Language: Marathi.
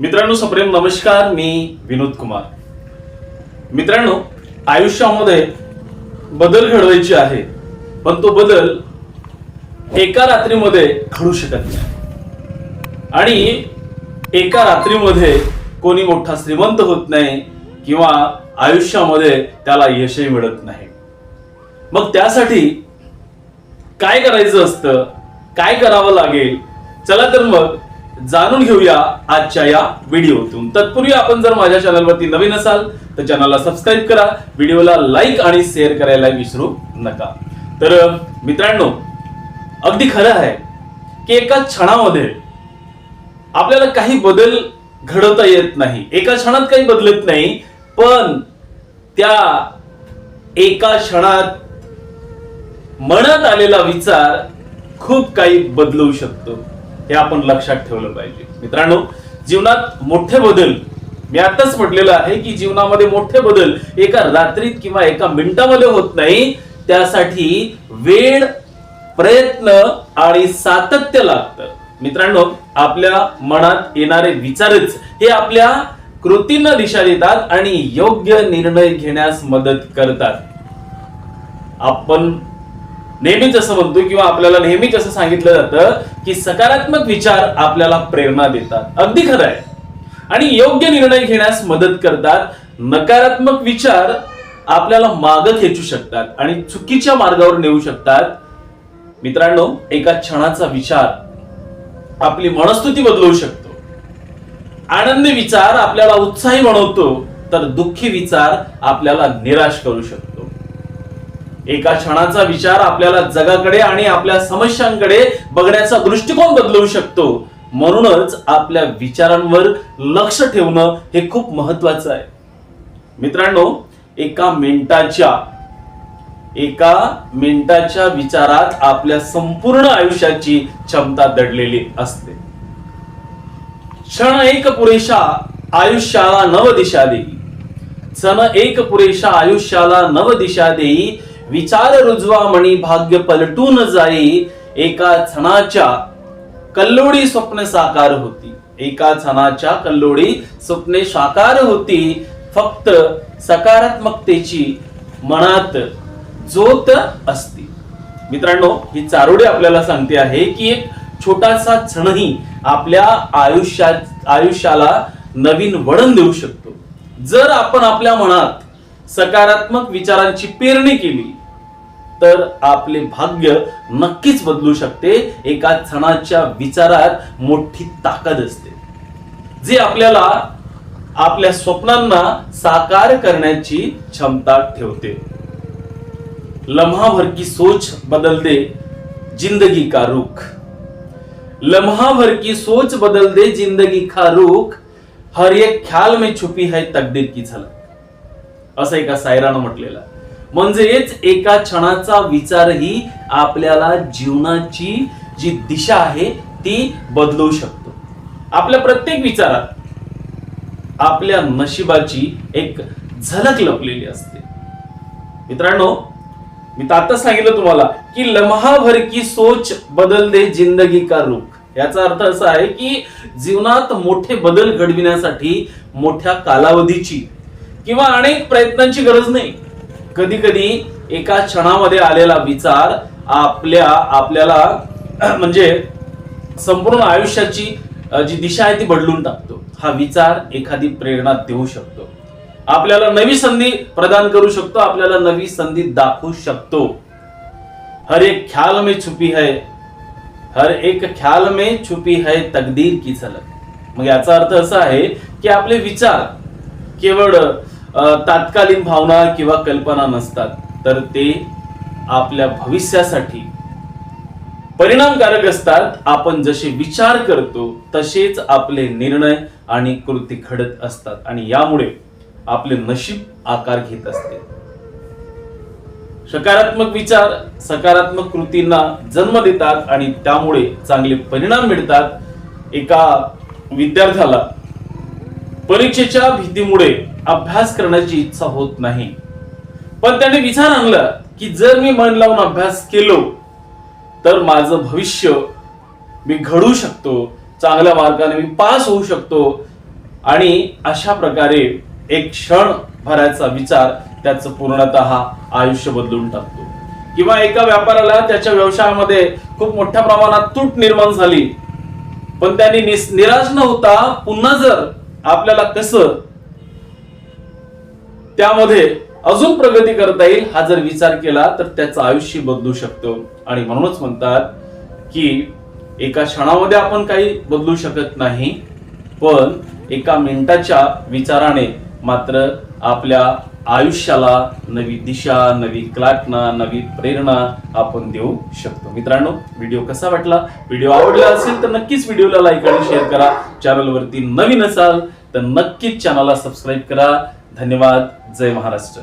मित्रांनो सप्रेम नमस्कार. मी विनोद कुमार. मित्रांनो आयुष्यामध्ये बदल घडवायचे आहे पण तो बदल एका रात्रीमध्ये घडू शकत नाही. आणि एका रात्रीमध्ये कोणी मोठा श्रीमंत होत नाही किंवा आयुष्यामध्ये त्याला यशही मिळत नाही. मग त्यासाठी काय करायचं असतं? काय करावं लागेल? चला तर मग जाणून घेऊया आजच्या या व्हिडिओतून. तत्पूर्वी आपण जर माझ्या चॅनलवरती नवीन असाल तर चॅनलला सबस्क्राईब करा. व्हिडिओला लाईक आणि शेअर करायला विसरू नका. तर मित्रांनो अगदी खरं आहे की एका क्षणामध्ये आपल्याला काही बदल घडवता येत नाही. एका क्षणात काही बदलत नाही पण त्या एका क्षणात मनात आलेला विचार खूप काही बदलवू शकतो. हे आपण लक्षात ठेवलं पाहिजे. मित्रांनो जीवनात मोठे बदल मी आताच म्हटलेलं आहे की जीवनामध्ये मोठे बदल एका रात्रीत किंवा एका मिनिटामध्ये होत नाही. त्यासाठी वेळ प्रयत्न आणि सातत्य लागतं. मित्रांनो आपल्या मनात येणारे विचारच हे आपल्या कृतींना दिशा देतात आणि योग्य निर्णय घेण्यास मदत करतात. आपण नेहमीच असं म्हणतो किंवा आपल्याला नेहमीच असं सांगितलं जातं की सकारात्मक विचार आपल्याला प्रेरणा देतात. अगदी खरं आहे. आणि योग्य निर्णय घेण्यास मदत करतात. नकारात्मक विचार आपल्याला मागं खेचू शकतात आणि चुकीच्या मार्गावर नेऊ शकतात. मित्रांनो एका क्षणाचा विचार आपली मनस्थिती बदलवू शकतो. आनंदी विचार आपल्याला उत्साही बनवतो तर दुःखी विचार आपल्याला निराश करू शकतो. एका क्षणाचा विचार आपल्याला जगाकडे आणि आपल्या समस्यांकडे बघण्याचा दृष्टिकोन बदलवू शकतो. म्हणूनच आपल्या विचारांवर लक्ष ठेवणं हे खूप महत्वाचं आहे. मित्रांनो एका मिनिटाच्या एका मिनिटाच्या विचारात आपल्या संपूर्ण आयुष्याची क्षमता दडलेली असते. क्षण एक पुरेशा आयुष्याला नव दिशा देई. क्षण एक पुरेशा आयुष्याला नव दिशा देई विचार रुजवा मणी भाग्य पलटून जाई. एका क्षणाच्या कल्लोडी स्वप्न साकार होती. एका क्षणाच्या कल्लोडी स्वप्ने साकार होती. फक्त सकारात्मकतेची मनात जोत असते. मित्रांनो ही चारोडी आपल्याला सांगते आहे की एक छोटासा क्षणही आपल्या आयुष्यात आयुष्याला नवीन वळण देऊ शकतो. जर आपण आपल्या मनात सकारात्मक विचारांची पेरणी केली तर आपले भाग्य नक्कीच बदलू शकते. एका क्षणाच्या विचारात मोठी ताकद असते. जे आपल्याला आपल्या स्वप्नांना साकार करण्याची क्षमता ठेवते. लम्हाभर की सोच बदल दे जिंदगी का रुख. लम्हाभर की सोच बदल दे जिंदगी का रुख. हर एक ख्याल में छुपी है तकदीर की झलक. असं एका सायरानं म्हटलेलं आहे. म्हणजेच एका क्षणाचा विचारही आपल्याला जीवनाची जी दिशा आहे ती बदलू शकतो. आपल्या प्रत्येक विचारात आपल्या नशिबाची एक झलक लपलेली असते. मित्रांनो मी तर आता सांगितलं तुम्हाला की लम्हाभर की सोच बदल दे जिंदगी का रुख. याचा अर्थ असा आहे की जीवनात मोठे बदल घडविण्यासाठी मोठ्या कालावधीची किंवा अनेक प्रयत्नांची गरज नाही. कधी कधी एका क्षणामध्ये आलेला विचार आपल्या आपल्याला म्हणजे संपूर्ण आयुष्याची जी दिशा आहे ती बदलून टाकतो. हा विचार एखादी प्रेरणा देऊ शकतो. आपल्याला नवी संधी प्रदान करू शकतो आपल्याला नवी संधी दाखवू शकतो. हर एक ख्याल में छुपी है हर एक ख्याल में छुपी है तकदीर की झलक. मग याचा अर्थ असा आहे की आपले विचार केवळ तात्कालीन भावना किंवा कल्पना नसतात तर ते आपल्या भविष्यासाठी परिणामकारक असतात. आपण जसे विचार करतो तसेच आपले निर्णय आणि कृती घडत असतात आणि यामुळे आपले नशीब आकार घेत असते. सकारात्मक विचार सकारात्मक कृतींना जन्म देतात आणि त्यामुळे चांगले परिणाम मिळतात. एका विद्यार्थ्याला परीक्षेच्या भीतीमुळे अभ्यास करण्याची इच्छा होत नाही. पण त्याने विचार आणला की जर मी मन लावून अभ्यास केलो तर माझं भविष्य मी घडू शकतो चांगल्या मार्गाने मी पास होऊ शकतो आणि अशा प्रकारे एक क्षण भरायचा विचार त्याचं पूर्णतः आयुष्य बदलून टाकतो. किंवा एका व्यापाऱ्याला त्याच्या व्यवसायामध्ये खूप मोठ्या प्रमाणात तूट निर्माण झाली. पण त्यांनी निस- निराश न होता पुन्हा जर आपल्याला कसं त्यामध्ये अजून प्रगती करता येईल हा जर विचार केला तर त्याचं आयुष्य बदलू शकतो. आणि म्हणूनच म्हणतात की एका क्षणामध्ये आपण काही बदलू शकत नाही पण एका मिनिटाच्या विचाराने मात्र आपल्या आयुष्याला नवी दिशा नवी कल्पना नवी प्रेरणा आपण देऊ शकतो. मित्रांनो व्हिडिओ कसा वाटला? व्हिडिओ आवडला असेल तर नक्कीच व्हिडिओला लाईक आणि शेअर करा. चॅनलवरती नवीन असाल तर नक्कीच चॅनलला सबस्क्राईब करा. धन्यवाद. जय महाराष्ट्र.